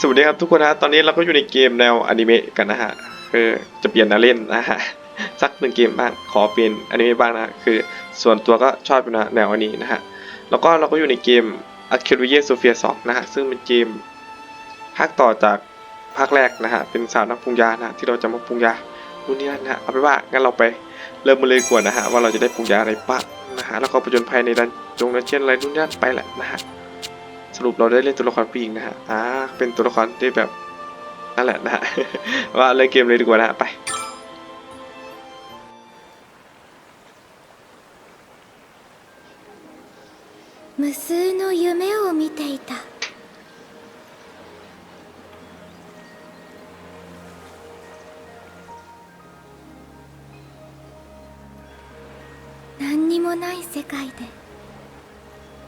สวัสดีครับทุกคนนะตอนนี้เราก็อยู่ในเกมแนวอนิเมะกันนะฮะ คือจะเปลี่ยนนะเล่นนะฮะ สักหนึ่งเกมบ้าง ขอเปลี่ยนอนิเมะบ้างนะ คือส่วนตัวก็ชอบอยู่นะแนวอันนี้นะฮะ แล้วก็เราก็อยู่ในเกม a r c a d e s o p h i a 2นะฮะ ซึ่งเป็นเกมภาคต่อจากภาคแรกนะฮะ เป็นสาวนักปรุงยานะะที่เราจะมาปรุงยานู่นนี่นั่นนะฮะ เอาไปว่า งั้นเราไปเริ่มมาเลยกว่านะฮะ ว่าเราจะได้ปรุงยาอะไรบ้างนะฮะ แล้วก็ประจนภัยในดันจงดันเช่นอะไรนู่นนี่นั่นไปแหละนะฮะ สรุปเราได้เล่นตัวละครผู้หญิงนะฮะ อ่า เป็นตัวละครที่แบบนั่นแหละนะฮะ ว่าเล่นเกมเลยดีกว่านะฮะ ไป 無数の夢を見ていた何にもない世界で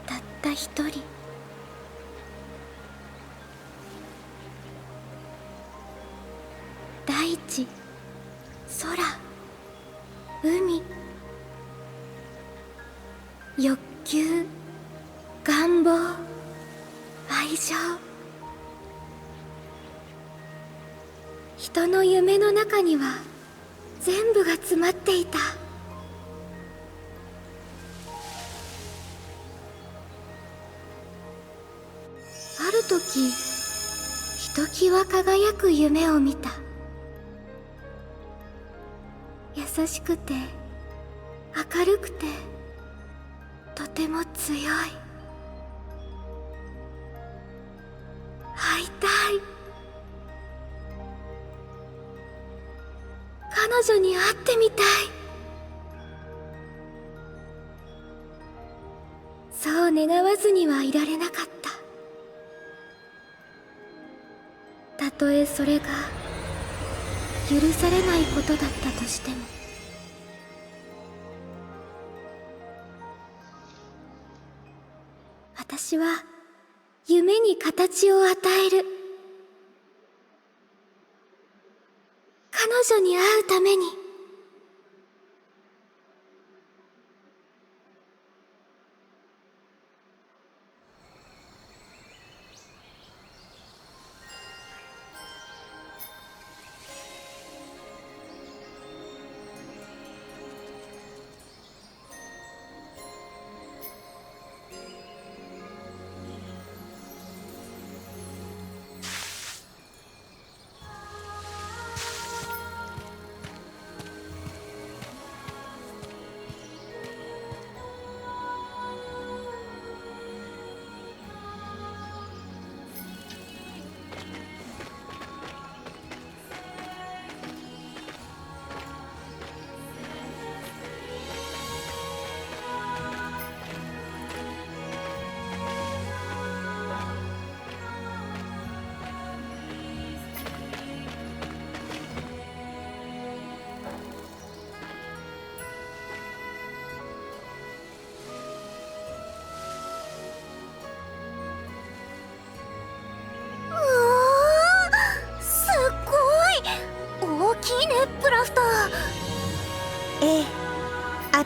たった一人 空海欲求願望愛情。人の夢の中には全部が詰まっていた。ある時ひときわ輝く夢を見た。優しくて明るくてとても強い。会いたい。彼女に会ってみたい。そう願わずにはいられなかった。たとえそれが許されないことだったとしても私は夢に形を与える。彼女に会うために。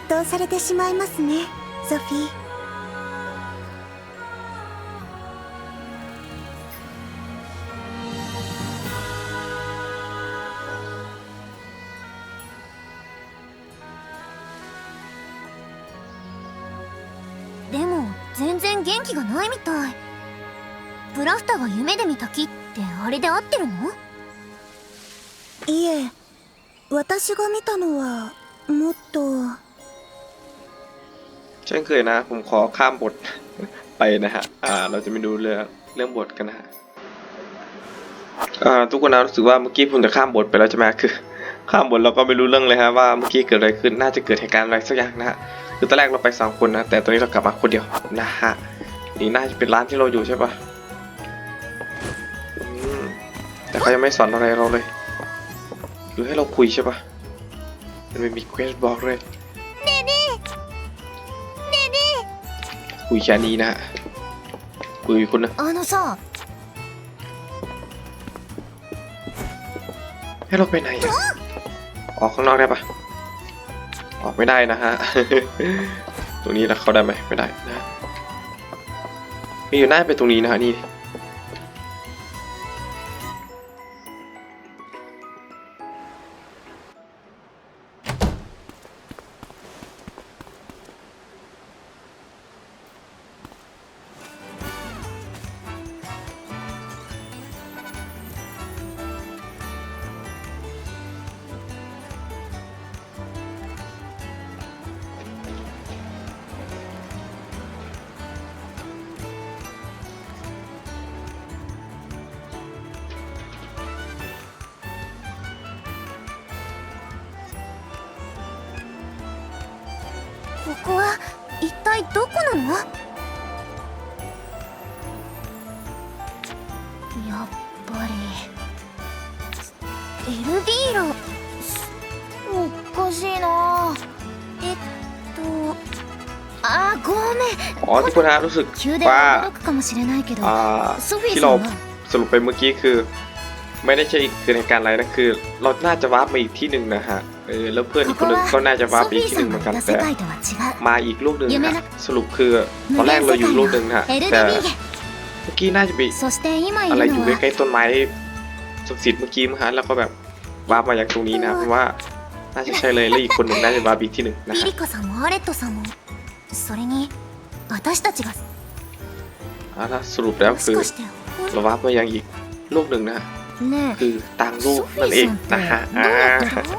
倒されてしまいますねソフィー。でも全然元気がないみたい。ブラフタが夢で見た木ってあれで合ってるの？いえ私が見たのはもっと เช่นเคยนะ ผมขอข้ามบทไปนะฮะ อ่า เราจะไปดูเรื่องเรื่องบทกันนะฮะ อ่า ทุกคนนะรู้สึกว่าเมื่อกี้ผมจะข้ามบทไปแล้วใช่ไหมคือ ข้ามบทเราก็ไม่รู้เรื่องเลยฮะว่าเมื่อกี้เกิดอะไรขึ้น น่าจะเกิดเหตุการณ์อะไรสักอย่างนะฮะ คือตอนแรกเราไปสามคนนะ แต่ตอนนี้เรากลับมาคนเดียวนะฮะ นี่น่าจะเป็นร้านที่เราอยู่ใช่ปะแต่เขายังไม่สอนอะไรเราเลย หรือให้เราคุยใช่ปะมันไม่มีเควสบอกเลย คุยแค่นี้นะฮะ คุยคนนะ あのさ ให้เราไปไหนอะออกข้างนอกได้ปะออกไม่ได้นะฮะ ตรงนี้นะเข้าได้ไหมไม่ได้นะมีอยู่หน้าไปตรงนี้นะฮะนี่ こは一体どこなのやっぱりエルビーラおかしいなえっとあごめん อ๋อทุกคนฮะรู้สึก 急で ว่า 驚くかもしれないけど อ่า ソフィー ที่ さ เรา んは สรุปไปเมื่อกี้คือ ไม่ได้ใช่เกิดเหตุการณ์อะไรนะคือ เราน่าจะวาร์ปมาอีกที่หนึ่งนะฮะ เออแล้วเพื่อนอีกคนนึงก็น่าจะมาปีกที่หนึ่งเหมือนกันแต่มาอีกลูกหนึ่งนะสรุปคือตอนแรกเราอยู่ลูกหนึ่งฮะแต่เมื่อกี้น่าจะมีอะไรอยู่ใกล้ๆต้นไม้ศักดิ์สิทธิ์เมื่อกี้มั้งฮะแล้วก็แบบวาร์ปมาอย่างตรงนี้นะเพราะว่าน่าจะใช่เลยแล้วอีกคนหนึ่งน่าจะมาปีกที่หนึ่งนะฮะอะสรุปแล้วคือเราวาร์ปมายังอีกลูกหนึ่งนะ ね คือต่าง え โลก ソフィ นั่นเอ ー ง さんって นะฮะ ど อ่า うやってる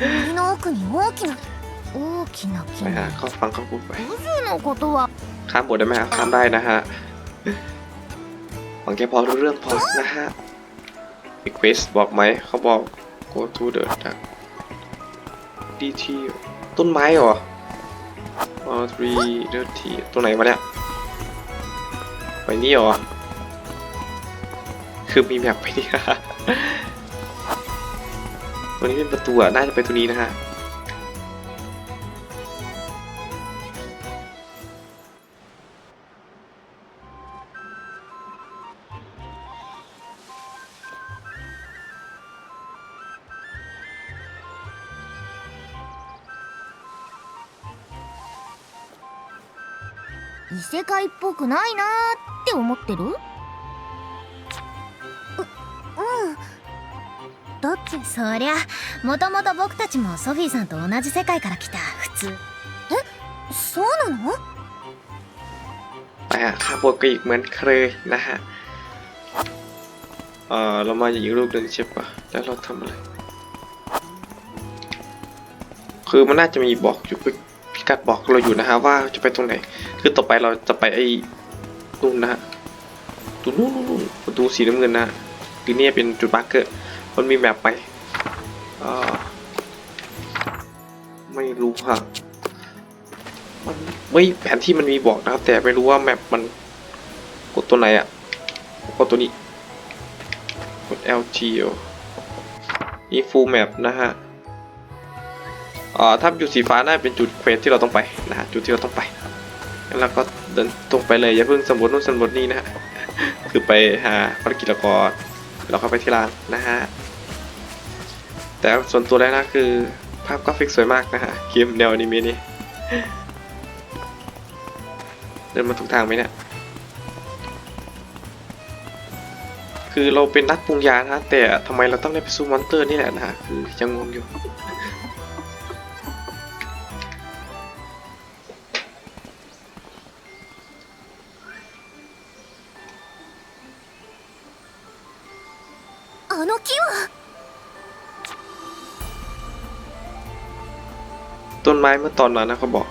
森の奥に大きな大きな木 นะ に ฮะเขาฟังเขาพูดไป 渦のことは ข้ามบทได้ไหมฮะข้ามได้นะฮะฟังแค่พอรู้เรื่องพอนะฮะ request บอกไหมเขาบอก go to the dark detail ต้นไม้เหรอ all three dirty ตรงไหนวะเนี่ยไปนี่เหรอ คือมีแมปไปนี่ฮะตัวนี้เป็นประตูอะน่าจะไปตัวนี้นะฮะ 異世界っぽくないなーって思ってる ううんだってそりゃもともと僕たちもソフィーさんと同じ世界から来た普通えそうなの ไปฮะข้ามบทก็อีกเหมือนเคยนะฮะ เออเรามาอีกรูปหนึ่งใช่ปะแล้วเราทำอะไร คือมันน่าจะมีบอกอยู่พิกัดบอกเราอยู่นะฮะว่าจะไปตรงไหน คือต่อไปเราจะไปไอ้นู่นนะฮะตรงนู้นนู่นนู่นประตูสีน้ำเงินนะฮะคือเนี่ยเป็นจุดมาร์กเกอร์ มันมีแมปไปเออไม่รู้ฮะมันไม่แผนที่มันมีบอกนะครับ แต่ไม่รู้ว่าแมปมันกดตัวไหนอะกดตัวนี้ กด LG เหรอนี่ full map นะฮะอ่าถ้าอยู่สีฟ้าน่าจะเป็นจุดเควสที่เราต้องไปนะฮะจุดที่เราต้องไปงั้นเราก็เดินตรงไปเลยอย่าเพิ่งสำรวจนู่นสำรวจนี่นะฮะคือไปหาภารกิจแล้วก็เราเข้าไปที่ร้านนะฮะ แต่ส่วนตัวแล้วนะคือภาพกราฟิกสวยมากนะฮะเกมแนวอนิเมะนี่ เดินมาถูกทางไหมเนี่ย คือเราเป็นนักปรุงยานะ แต่ทำไมเราต้องได้ไปสู้มอนเตอร์นี่แหละนะฮะ คือยังงงอยู่ あの木は ต้นไม้เมื่อตอนนั้นนะเขาบอก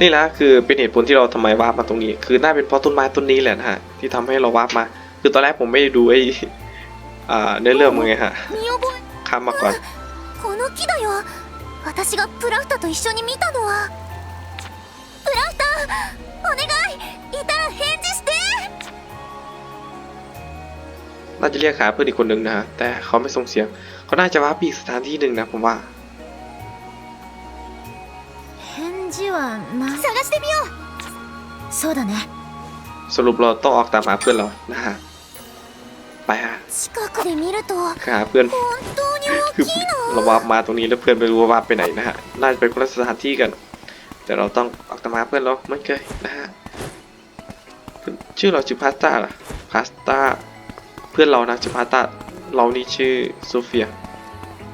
นี่แหละคือเป็นเหตุผลที่เราทำไมวาร์ปมาตรงนี้ คือน่าเป็นเพราะต้นไม้ต้นนี้แหละนะฮะ ที่ทำให้เราวาร์ปมา คือตอนแรกผมไม่ได้ดูไอ้ อ่าเนื้อเรื่องมึงไงฮะ 見覚え ข้ามมาก่อน この木だよ私がプラフタと一緒に見たのはプラフタお願いいたら返事して น่าจะเรียกหาเพื่อนอีกคนหนึ่งนะฮะ แต่เขาไม่ส่งเสียง เขาน่าจะวาร์ปไปอีกสถานที่หนึ่งนะผมว่า 返事はな探してみようそうだね สรุปเราต้องออกตามหาเพื่อนเรานะฮะ ไปฮะ 近くで見ると หาเพื่อน 本当に คือ 大きいな เราวาร์ปมาตรงนี้แล้วเพื่อนไม่รู้ว่าวาร์ปไปไหนนะฮะ น่าจะเป็นคนละสถานที่กัน แต่เราต้องออกตามหาเพื่อนเราไม่เคยนะฮะ ชื่อเราชื่อพาสต้าล่ะพาสต้า เพื่อนเรานะชื่อพาสต้า เรานี่ชื่อโซเฟีย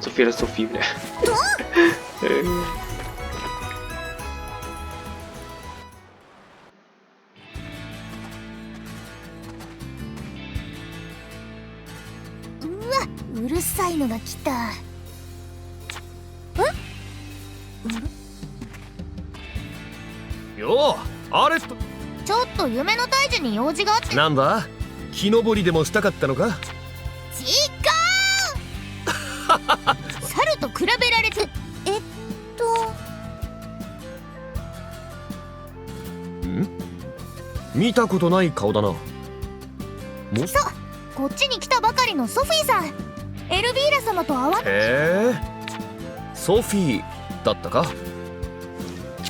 โซเฟียและโซฟีเนี่ยเออ うるさいのが来た。ようあれとちょっと夢の大樹に用事があって。なんだ？木登りでもしたかったのか？違う！猿と比べられてえっと。見たことない顔だな。も？しこっちに来たばかりのソフィーさんエルビーラ様と会わへえソフィーだったか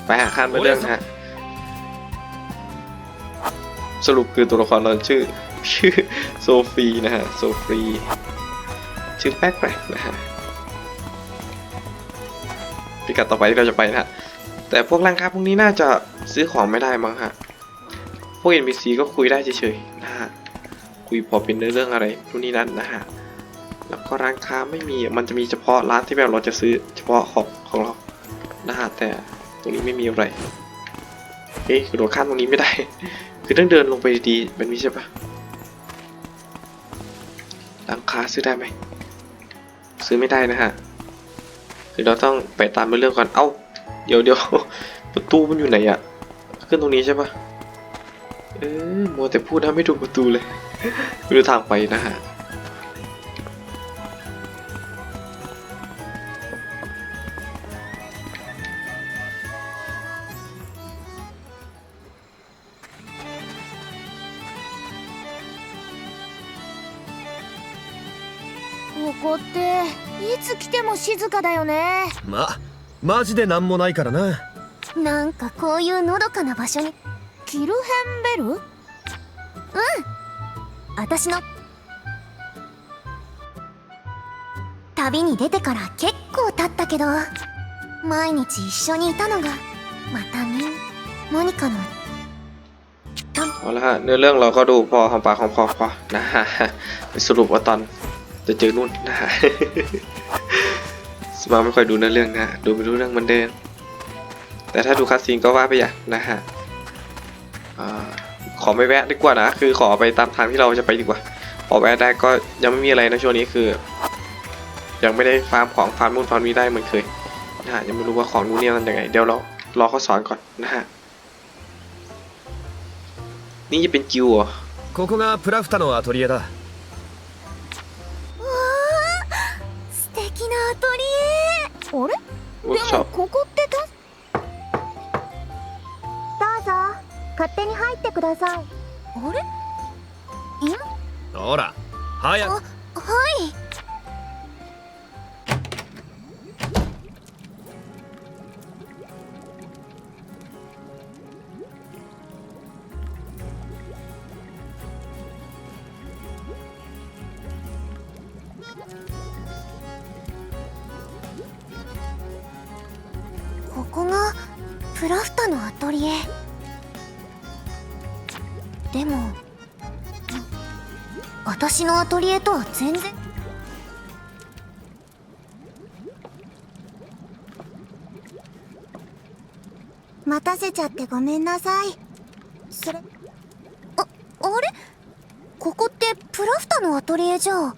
ไปหาข้ามไปเรื่องนะฮะ สรุปคือตัวละครเราชื่อ ชื่อโซฟีนะฮะ โซฟี ชื่อแปลกๆนะฮะ พิกัดต่อไปที่เราจะไปนะฮะ แต่พวกร้านค้าพวกนี้น่าจะซื้อของไม่ได้มั้งฮะ พวก NPC ก็คุยได้เฉยๆนะฮะ คุยพอเป็นเนื้อเรื่องอะไรนู่นนี่นั่นนะฮะ แล้วก็ร้านค้าไม่มีมันจะมีเฉพาะร้านที่แบบเราจะซื้อเฉพาะของของเรานะฮะแต่ตรงนี้ไม่มีอะไรเอ๊ะกระโดดข้ามตรงนี้ไม่ได้ คือต้องเดินลงไปดีๆแบบนี้ใช่ปะร้านค้าซื้อได้ไหมซื้อไม่ได้นะฮะคือเราต้องไปตามไปเรื่องก่อนเอ้าเดี๋ยวเดี๋ยวประตูมันอยู่ไหนอะขึ้นตรงนี้ใช่ปะเออมัวแต่พูดนะไม่ดูประตูเลยไม่รู้ทางไปนะฮะ ここっていつ来ても静かだよねまマジで何もないからななんかこういうのどかな場所にキルヘンベル私の旅に出てから結構経ったけど毎日一緒にいたのがまたみんモニカの เอาละฮะเนื้อเรื่องเราก็ดูพอหอมปากหอมคอพอนะฮะไปสรุปว่าตอน จะเจอนุ่นนะฮะ สมาไม่ค่อยดูเนื้อเรื่องนะฮะดูไม่รู้เรื่องเหมันเดิมแต่ถ้าดูคัสซีนก็ว่าไปอย่างนะฮะอ่าขอไม่แวะดีกว่านะ คือขอไปตามทางที่เราจะไปดีกว่าขอแวะได้ก็ยังไม่มีอะไรนะช่วงนี้คือ ยังไม่ได้ฟาร์มของฟาร์มนู่นฟาร์มนี้ได้เหมือนเคยนะฮะยังไม่รู้ว่าของนู่นเนี่ยมันยังไงเดี๋ยวเรารอเขาสอนก่อนนะฮะนี่จะเป็นกิวเหรอ ここがプラフタのアトリエだ あれ？でもここってたどうぞ。勝手に入ってください。あれ？今？ほら早く。はい。私のアトリエとは全然。待たせちゃってごめんなさい。それああれ？ここってプラフタのアトリエじゃ。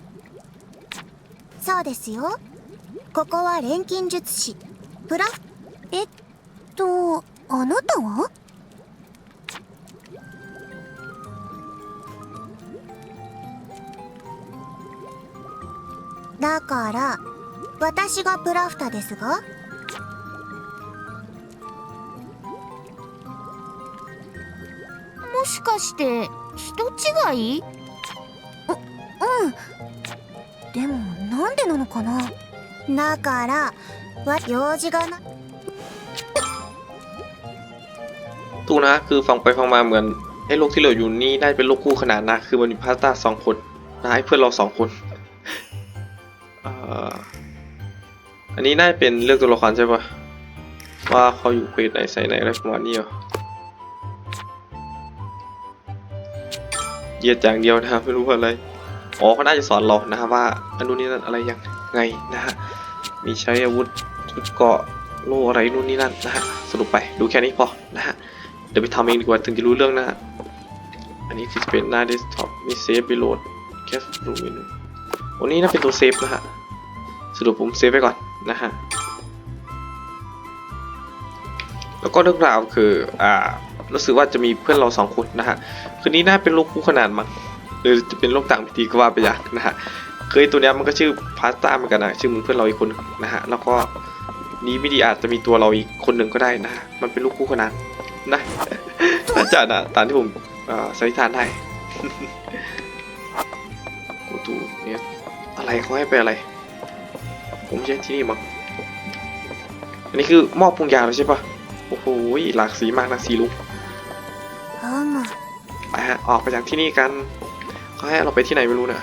そうですよ。ここは錬金術師。プラフえっとあなたは？だから私がプラフタですがもしかして人違いうんでもなんでなのかなだからわ用事がな ตูนะคือฟังไปฟังมาเหมือนไอ้โลกที่เราอยู่นี่ได้เป็นโลกคู่ขนานนะคือมันมีพาสต้าสองคนนะให้เพื่อนเราสองคน อันนี้น่าจะเป็นเรื่องตัวละครใช่ปะว่าเขาอยู่เควสไหนใส่ไหนอะไรประมาณนี้เหรอเหยียดอย่างเดียวนะครับไม่รู้อะไรอ๋อเขาน่าจะสอนเรานะครับว่าอันนู้นนี่นั่นอะไรยังไงนะฮะมีใช้อาวุธชุดเกาะโล่อะไรนู่นนี่นั่นนะฮะสรุปไปดูแค่นี้พอนะฮะเดี๋ยวไปทำเองดีกว่าถึงจะรู้เรื่องนะฮะอันนี้คือจะเป็นหน้าเดสก์ท็อปมีเซฟไปโหลดแคสรูมนวันนี้น่าเป็นตัวเซฟนะฮะสรุปผมเซฟไปก่อน นะฮะแล้วก็เรื่องราวคืออ่ารู้สึกว่าจะมีเพื่อนเราสองคนนะฮะคืนนี้น่าเป็นโลกคู่ขนานมั้งหรือจะเป็นโลกต่างพิธีก็ว่าไปอย่างนะฮะเคยตัวเนี้ยมันก็ชื่อพาสต้าเหมือนกันนะชื่อมือเพื่อนเราอีกคนนะฮะแล้วก็นี้ไม่ดีอาจจะมีตัวเราอีกคนหนึ่งก็ได้นะฮะมันเป็นลูกคู่ขนานนะน่าจะนะตามที่ผมเอ่อสันนิษฐานได้กูตูเนี่ยอะไรเขาให้ไปอะไร ผมไม่ใช่ที่นี่มั้งอันนี้คือหม้อปรุงยาแล้วใช่ปะโอ้โหหลากสีมากนะสีลุกうむไปฮะออกไปจากที่นี่กันเขาให้เราไปที่ไหนไม่รู้นะ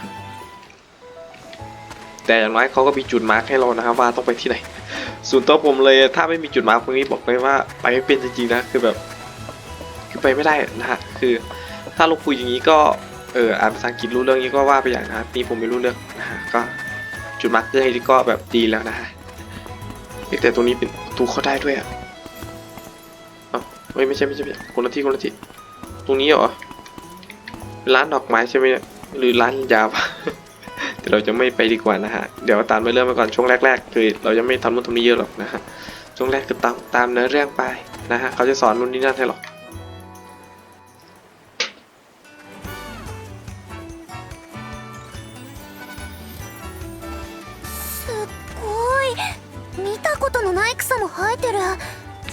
แต่อย่างน้อยเขาก็มีจุดมาร์คให้เรานะครับว่าต้องไปที่ไหน ส่วนตัวผมเลยถ้าไม่มีจุดมาร์คตรงนี้บอกเลยว่าไปไม่เป็นจริงๆนะคือแบบคือไปไม่ได้นะฮะคือถ้าเราคุยอย่างนี้ก็เอออ่านภาษาอังกฤษรู้เรื่องนี้ก็ว่าไปอย่างนะนี่ผมไม่รู้เรื่องนะฮะก็ จุดมาร์คเรื่องนี้ก็แบบดีแล้วนะฮะแต่ตรงนี้เป็นตูเข้าได้ด้วยอะเอ้าไม่ไม่ใช่ไม่ใช่ใชคนละที่คนละที่ตรงนี้เหรอร้านดอกไม้ใช่ไหมหรือร้านยาปะแต่เราจะไม่ไปดีกว่านะฮะ เดี๋ยวตามไปเรื่องไปก่อนช่วงแรกๆ คือ เราจะไม่ทำนู่นทำนี่เยอะหรอกนะฮะ ช่วงแรกคือตามตามเนื้อเรื่องไปนะฮะ เขาจะสอนนู่นนี่นั่นให้หรอก ことのない草も生えてる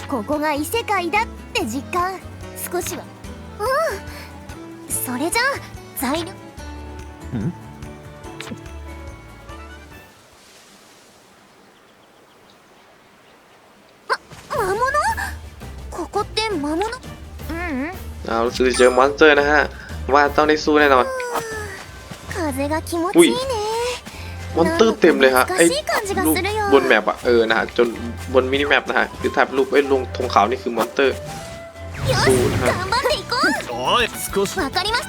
ここが異世界だって実感少しはうんそれじゃあ材料ま魔物ここって魔物ううん เอารู้สึกจะเจอมอนสเตอร์นะฮะ ว่าต้องได้สู้แน่นอน 風が気持ちういいいね มอนสเตอร์เต็มเลยฮะ ไอ้ 懐かしい感じが รูป するよ บนแมปอะเออนะฮะ จนบนมินิแมปนะฮะ คือถ่ายรูปไอ้ลงธงขาวนี่คือมอนสเตอร์ よし สู้นะฮะ 頑張っていこおい少しうわかりました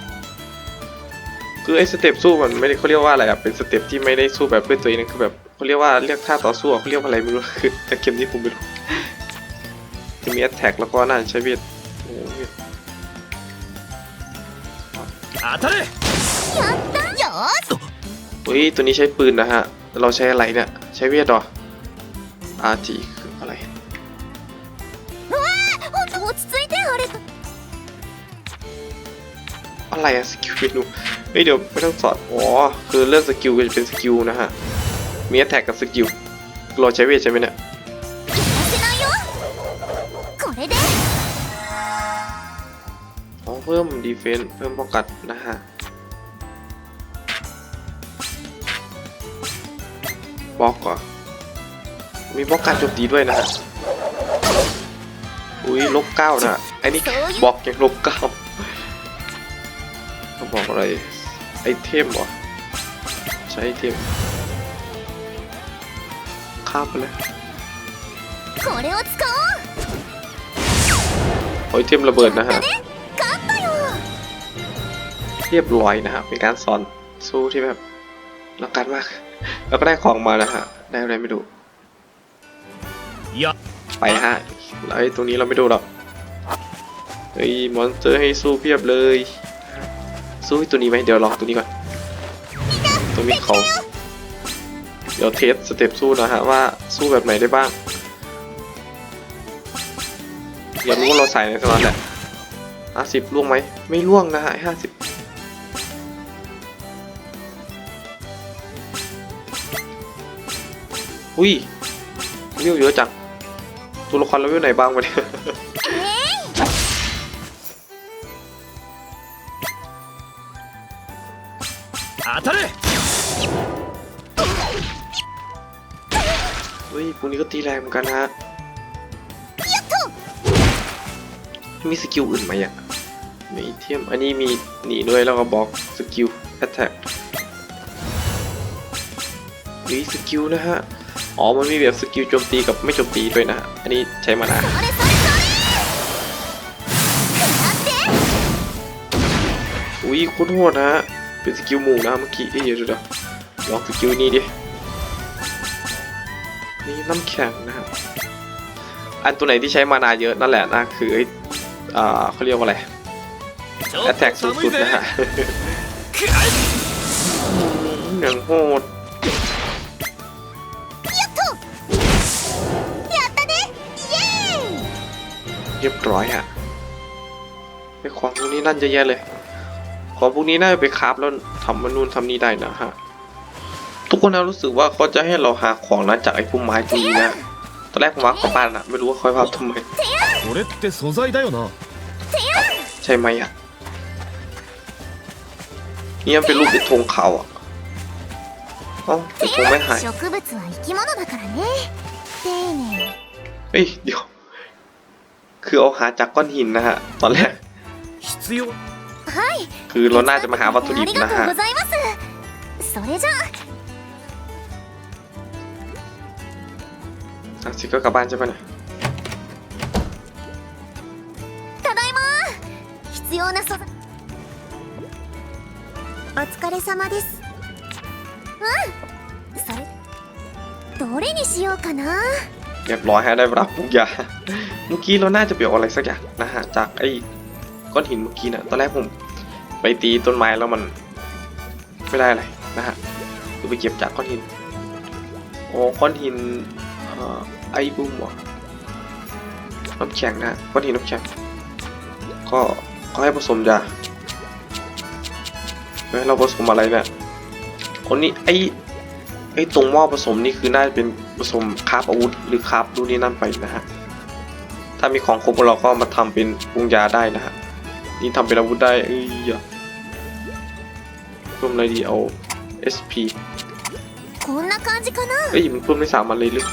คือไอ้สเต็ปสู้มันไม่ได้เขาเรียกว่าอะไรอะเป็นสเต็ปที่ไม่ได้สู้แบบด้วยตัวเองนะคือแบบเขาเรียกว่าเรียกท่าต่อสู้อะเขาเรียกว่าอะไรไม่รู้ คือแต่เกมนี้ผมไม่รู้จะมีแอตแทกแล้วก็น่าจะใช้เวทโอ้โห 当たれやったよーし เ อุ้ย ตัวนี้ใช้ปืนนะฮะ เราใช้อะไรเนี่ย ใช้เวียดหรอ RG คืออะไรอะไรอะสกิลเมนูเฮ้ยเดี๋ยวไม่ต้องสอด อ๋อ คือเลือกสกิลก็จะเป็นสกิลนะฮะ มีแอตแทกกับสกิล เราใช้เวทใช่ไหมเนี่ยเพิ่มดีเฟนซ์เพิ่มป้องกันนะฮะ บล็อกก่อนมีบล็อกการโจมตีด้วยนะฮะอุ้ยลบเก้านะไอ้นี่บล็อกยังลบเก้าเขาบอกอะไรไอเทมวะใช้ไอเทมข้ามไปเลยโอ้ยเทมระเบิดนะฮะเรียบร้อยนะครับเป็นการสอนสู้ที่แบบรักการมาก แล้วก็ได้ของมานะฮะ ได้อะไรไม่ดูいやไปฮะแล้วไอ้ตรงนี้เราไม่ดูหรอกเฮ้ยมอนสเตอร์ให้สู้เพียบเลย สู้ไอ้ตัวนี้ไหมเดี๋ยวรอตัวนี้ก่อน ตัวนี้เขาเดี๋ยวเทสสเต็ปสู้นะฮะว่าสู้แบบไหนได้บ้างอยากรู้ว่าเราใส่ในตอนนั้นแหละห้าสิบล่วงไหมไม่ล่วงนะฮะห้าสิบ อุ้ยเรียวเยอะจัง ตัวละครเราเวลไหนบ้างวะเนี่ย 当たれ เฮ้ยพวกนี้ก็ตีแรงเหมือนกันนะฮะมีสกิลอื่นไหมอ่ะมีเทียม อันนี้มีหนีด้วยแล้วก็บล็อกสกิลแอตแทกมีสกิลนะฮะ อ๋อ มันมีแบบสกิลโจมตีกับไม่โจมตีด้วยนะ อันนี้ใช้มานาอุ้ยโคตรโหดนะ เป็นสกิลหมู่นะเมื่อกี้เดี๋ยวดูดลองสกิลนี้ดิ นี่น้ำแข็งนะครับ อันตัวไหนที่ใช้มานาเยอะนั่นแหละนะคือไอ้อเขาเรียกว่าอะไรแอตแทกสุดๆนะฮะอย่างโหด เรียบร้อยอะไปของพวกนี้นั่นเยอะแยะเลย ของพวกนี้น่าจะไปคราฟแล้วทำมนนู่นทำนี่ได้นะฮะ ทุกคนนะรู้สึกว่าเขาจะให้เราหาของนะจากไอ้พุ่มไม้นี้นะ ตอนแรกผมว่าเขาบ้านอะไม่รู้ว่าเขาพับทำไมใช่ไหมอะนี่ยันเป็นรูปเป็นธงเขาอะเอ้าเป็งไม่หเอ้ยเดี๋ยว คือเอาหาจากก้อนหินนะฮะ ตอนแรก 必要 はい คือเราน่าจะมาหาวัตถุดิ あ บ り นะ がとう ฮะ ございますそれじゃ อ่ะสิก็กลับบ้านใช่ไหมเนี่ย ただいま必要な素材お疲れ様ですそれどれにしようかな เรียบร้อยฮะได้เวลาปลูกยา เมื่อกี้เราน่าจะไปเอาอะไรสักอย่างนะฮะจากไอ้ก้อนหินเมื่อกี้นะตอนแรกผมไปตีต้นไม้แล้วมันไม่ได้อะไรนะฮะคือไปเก็บจากก้อนหินโอ้ก้อนหินอไอ้บุ้มเหรอน้ำแข็งนะก้อนหินน้ำแข็งก็ก็ให้ผสมยาเฮ้ยเราผสมอะไรเนี่ยคนนี้ไอ้ไอ้ตรงหม้อผสมนี่คือน่าจะเป็น ผสมคราบอาวุธหรือคราบดูนี่นั่นไปนะฮะ ถ้ามีของครบเราก็มาทำเป็นปรุงยาได้นะฮะ นี่ทำเป็นอาวุธได้เอ้ยเพิ่มอะไรดีเอา SP เอ้ยมันเพิ่มไม่สามมันเลยหรือ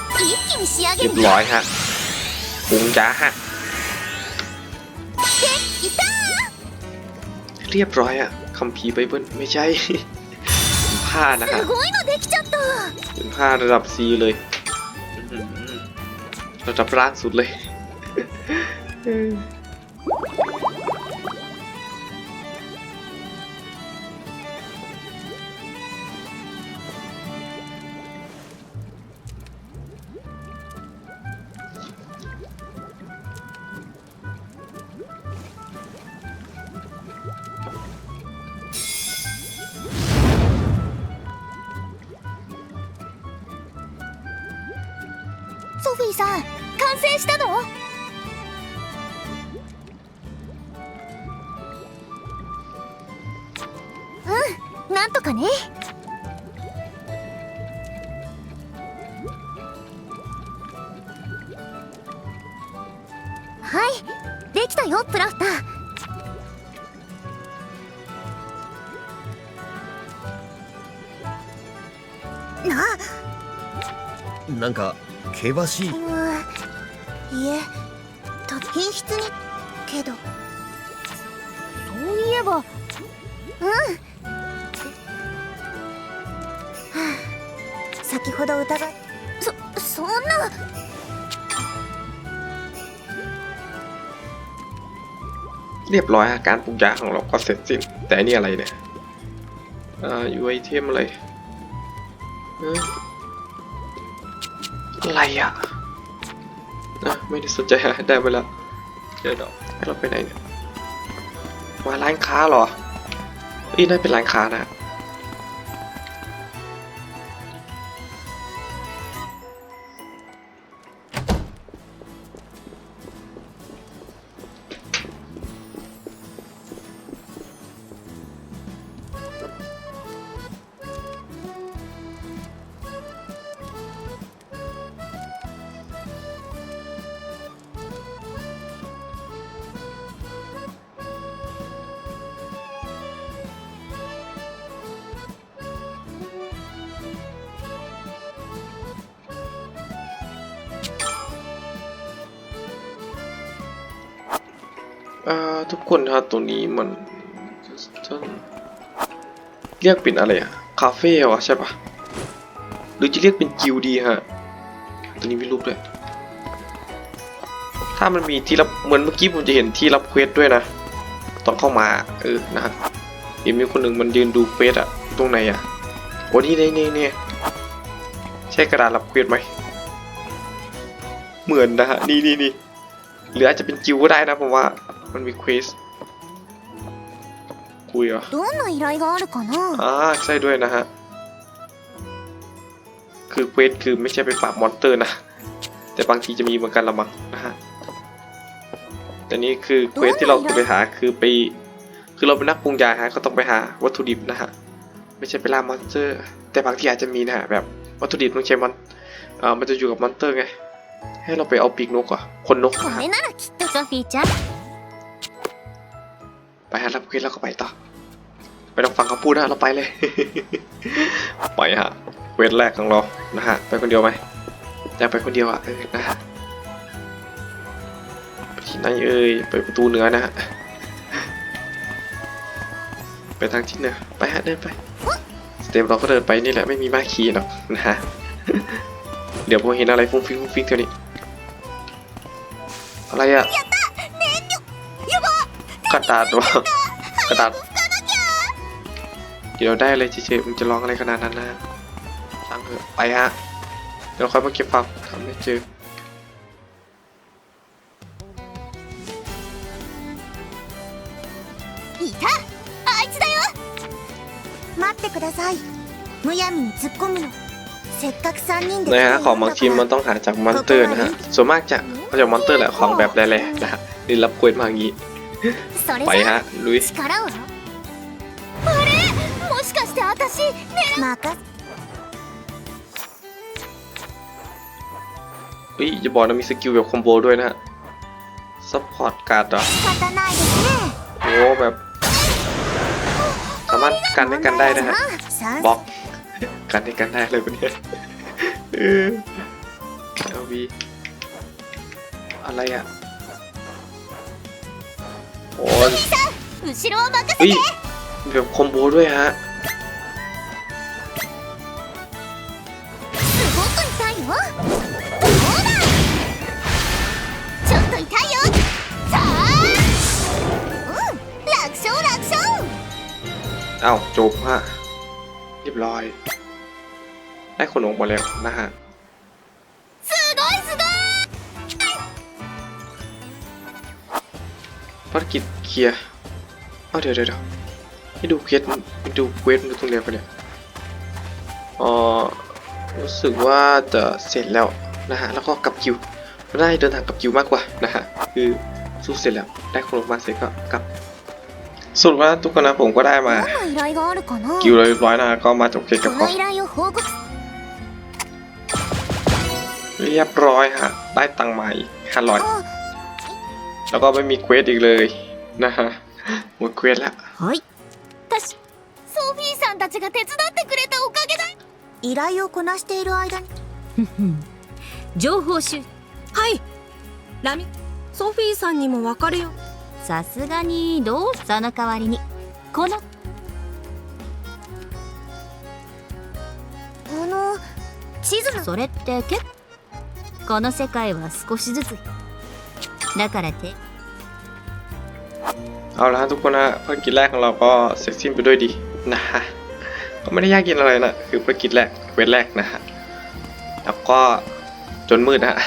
เรียบร้อยฮะปรุงยาฮะ เรียบร้อยอะคัมภีร์ไบเบิลไม่ใช่ผ้านะคะเป็นผ้าระดับ C เลย ระดับล่างสุดเลย できたよプラフター。ななんか険しい。うん。いえ。と品質に。けど。そういえば。先ほど疑っそそんな เรียบร้อยการปรุงยาของเราก็เสร็จสิ้น แต่นี่อะไรเนี่ยอ่าอยู่ไอเทมอะไรอะไรอะนะไม่ได้สนใจฮะได้ไปแล้วเดี๋ยวเดี๋ยวให้เราไปไหนเนี่ยมาร้านค้าเหรออีน่าเป็นร้านค้านะ ทุกคนฮะตรงนี้มันเรียกเป็นอะไรอะคาเฟ่เหรอใช่ปะหรือจะเรียกเป็นกิลดีฮะตัวนี้มีรูปด้วยถ้ามันมีที่รับเหมือนเมื่อกี้ผมจะเห็นที่รับเควสด้วยนะตอนเข้ามาเออนะฮะเห็นมีคนหนึ่งมันยืนดูเควสอะตรงไหนอะโอ้นี่นี่นี่นี่ใช่กระดาษรับเควสไหมเหมือนนะฮะนี่นี่นี่หรืออาจจะเป็นกิวก็ได้นะผมว่า มันมีควิสคุยเหรออ่าใช่ด้วยนะฮะ คือเควสคือไม่ใช่ไปปราบมอนสเตอร์นะ แต่บางทีจะมีเหมือนกันละมั้งนะฮะแต่นี้คือเควสที่เราไปหาคือไป คือเราเป็นนักปรุงยาฮะก็ต้องไปหาวัตถุดิบนะฮะ ไม่ใช่ไปล่ามอนสเตอร์ แต่บางทีอาจจะมีนะฮะแบบวัตถุดิบมันใช่มันอ่ามันจะอยู่กับมอนสเตอร์ไง ให้เราไปเอาปีกนกอะคนนกอะ ไปหารับเควสแล้วก็ไปต่อไม่ต้องฟังเขาพูดนะเราไปเลย ไปฮะเวทแรกของเรานะฮะไปคนเดียวไหมอยากไปคนเดียวอะเออนะฮะที่ไหนเอ่ยไปประตูเหนือนะฮะไปทางที่เหนือไปฮะเดินไปสเต็ปเราก็เดินไปนี่แหละไม่มีมาขี่หรอกนะฮะเดี๋ยวพอเห็นอะไรฟุ้งฟิ้งฟุ้งฟิ้งเท่านี้อะไรอะ กระดาษวะกระดาษ เดี๋ยวได้เลยเฉยๆมันจะร้องอะไรขนาดนั้นนะช่างเถอะไปฮะ เดี๋ยวค่อยมาเก็บฟังทำไม่เจอ いたあいつだよ待ってくださいむやみに突っ込むのせっかく3人で นะฮะ 来てい ของ るん บาง だ ชิ้น か มัน ら ต้องหาจากมอนเตอร์นะฮะ ส่วนมากจะมาจากมอนเตอร์แหละของแบบแร่ๆนะฮะนี่รับเควสมาอย่างนี้ それ ไปฮะลุยส์กล่าวว่าอะไรโมเฮ้ยจะบอกนะมีสกิลแบบคอมโบด้วยนะฮะซัพพอร์ตการ์ดอะโอ้แบบ สามารถกันให้กันได้นะฮะบล็อกกันให้กันได้เลยวันนี้เออเอลวีอะไรอะ โอ้ยอุ้ยแยบคอมโบด้วยฮะเอ้าจบฮะเรียบร้อย ได้ขนมหมาแล้วนะฮะารกิจเคลียร์เอาเดี๋ยวเดี๋ยวให้ดูเควสดูเควสดูตรงไหนไปเนี่ยอ๋อรู้สึกว่าจะเสร็จแล้วนะฮะแล้วก็กลับคิวได้เดินทางกับคิวมากกว่านะฮะคือสู้เสร็จแล้วได้โครบมาเสร็จก็กลับสรุปว่าทุกคนนะผมก็ได้มาคิวเรียบร้อยนะก็มาจบเกมกับเขาเรียบร้อยฮะได้ตังค์มาอีห้าร้อย แล้วก็ไม่มีเควสอีกเลยนะฮะหมดเควสแล้ว はいたしソフィーさんたちが手伝ってくれたおかげだ依頼をこなしている間に情報収はいラミソフィーさんにも分かるよさすがにどうその代わりにこのあの地図のそれって結この世界は少しずつ だからて เอาละฮะทุกคนนะภารกิจแรกของเราก็เสร็จสิ้นไปด้วยดีนะฮะก็ไม่ได้ยากเย็นอะไรนะคือภารกิจแรกเควสแรกนะฮะแล้วก็จนมืดนะฮ ะ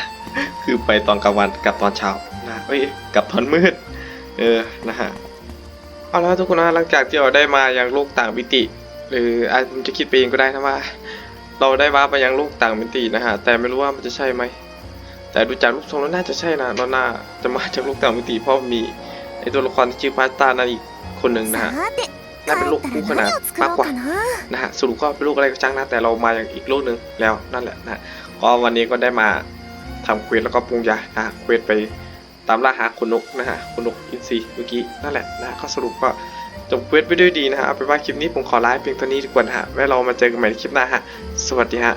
คือไปตอนกลางวันกับตอนเช้านะเอ้ยกับตอนมืดเออนะฮะเอาละทุกคนนะหลังจากที่เราได้มายังโลกต่างมิติ หรืออาจจะคิดไปเองก็ได้นะว่า เราได้ว้าร์ปไปยังโลกต่างมิตินะฮะแต่ไม่รู้ว่ามันจะใช่ไหม แต่ดูจากรูปทรงแล้วน่าจะใช่นะนอนน่าจะมาจากลูกต่างมิติเพราะมีไอตัวละครที่ชื่อพาสตานั่นอีกคนหนึ่งนะฮะน่าเป็นลูกคู่ขนาดมากกว่านะฮะสรุปก็เป็นลูกอะไรก็ช่างนะแต่เรามาอย่างอีกลูกหนึ่งแล้วนั่นแหละนะก็วันนี้ก็ได้มาทำเควสแล้วก็ปรุงยานะเควสไปตามล่าหาคุณนกนะฮะคุณนกอินซีเมื่อกี้นั่นแหละนะก็สรุปก็จบเควสไปด้วยดีนะฮะเอาไปว่าคลิปนี้ผมขอไลฟ์เพียงเท่านี้ดีกว่าฮะไว้เรามาเจอกันใหม่ในคลิปหน้าฮะสวัสดีฮะ